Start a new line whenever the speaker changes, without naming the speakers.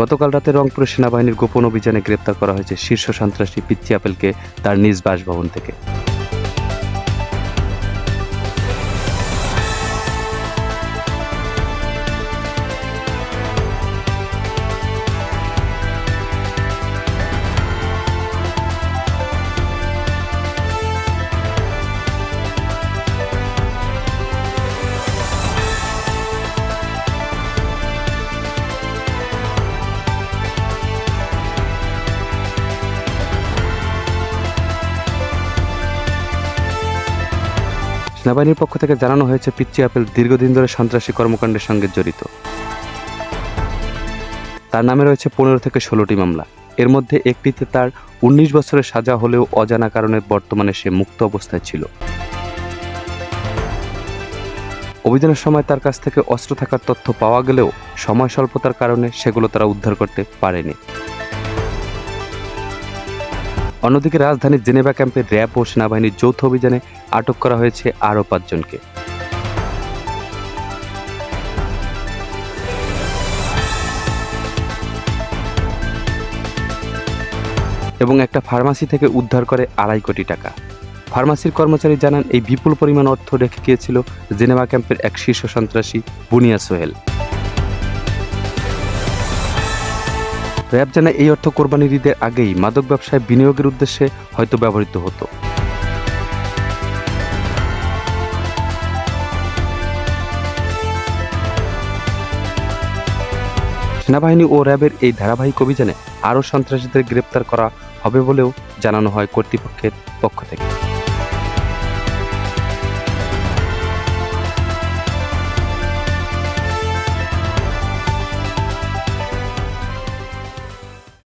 গতকাল রাতে রংপুরে সেনাবাহিনীর গোপন অভিযানে গ্রেপ্তার করা হয়েছে শীর্ষ সন্ত্রাসী পিচ্চি আপেলকে তার নিজ বাসভবন থেকে। সেনাবাহিনীর পক্ষ থেকে জানানো হয়েছে, পিচ্চি আপেল দীর্ঘদিন ধরে সন্ত্রাসী কর্মকাণ্ডের সঙ্গে জড়িত। তার নামে রয়েছে পনেরো থেকে ষোলোটি মামলা। এর মধ্যে একটিতে তার উনিশ বছরের সাজা হলেও অজানা কারণে বর্তমানে সে মুক্ত অবস্থায় ছিল। অভিযানের সময় তার কাছ থেকে অস্ত্র থাকার তথ্য পাওয়া গেলেও সময় স্বল্পতার কারণে সেগুলো তারা উদ্ধার করতে পারেনি। অন্যদিকে রাজধানীর জেনেভা ক্যাম্পে র্যাব ও সেনাবাহিনীর যৌথ অভিযানে আটক করা হয়েছে আরও পাঁচজনকে। এবং একটা ফার্মাসি থেকে উদ্ধার করে আড়াই কোটি টাকা। ফার্মাসির কর্মচারী জানান, এই বিপুল পরিমাণ অর্থ রেখে গিয়েছিল জেনেভা ক্যাম্পের এক শীর্ষ সন্ত্রাসী বুনিয়া সোহেল। র্যাব জানায় এই অর্থ কোরবানির ঈদের আগেই মাদক ব্যবসায় বিনিয়োগের উদ্দেশ্যে হয়তো ব্যবহৃত হতো। সেনাবাহিনী ও র্যাবের এই ধারাবাহিক অভিযানে আরও সন্ত্রাসীদের গ্রেপ্তার করা হবে বলেও জানানো হয় কর্তৃপক্ষের পক্ষ থেকে।